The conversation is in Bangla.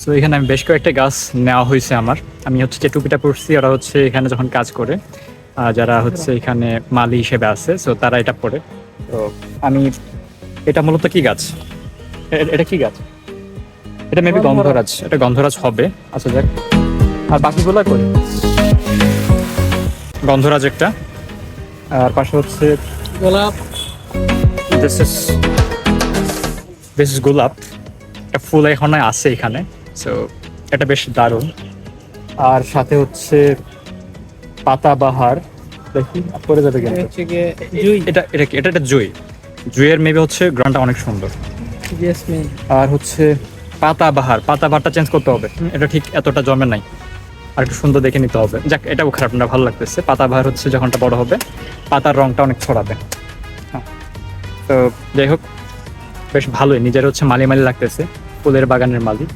সো এখানে আমি বেশ কয়েকটা গাছ নেওয়া হয়েছে আমার। আমি হচ্ছে যে টুপিটা পরছি ওরা হচ্ছে এখানে যখন কাজ করে যারা হচ্ছে এখানে মালি হিসেবে আছে সো তারা এটা পরে। তো আমি এটা মূলত কি গাছ? এটা কি গাছ? এটা মেবি গন্ধরাজ। গন্ধরাজ। এটা গন্ধরাজ হবে। আচ্ছা যাক। আর বাকিগুলো কই? গন্ধরাজ একটা। আর পাশে হচ্ছে গোলাপ। দিস ইজ দিস ইজ গোলাপ। একটা ফুল এখানে আছে এখানে। সো এটা বেশ দারুণ। আর সাথে হচ্ছে পাতাবাহার দেখি পরে যাবে কিন্তু হচ্ছে গিয়ে জুই। এটা এটা কি? এটা একটা জুই। জুইয়ের মেবি হচ্ছে গ্রাউন্ডটা অনেক সুন্দর। জেসমিন আর হচ্ছে পাতাবাহার পাতাবাহারটা চেঞ্জ করতে হবে। এটা ঠিক এতটা জমে নাই। আর একটু সুন্দর দেখে নিতে হবে। যাক এটাও খারাপ না ভালো লাগতেছে। পাতাবাহার হচ্ছে যখনটা বড় হবে পাতার রংটা অনেক ছড়াবে। হ্যাঁ। তো যাই হোক বেশ ভালোই। নিজের হচ্ছে মালি মালি লাগতেছে। ফুলের বাগানের মালি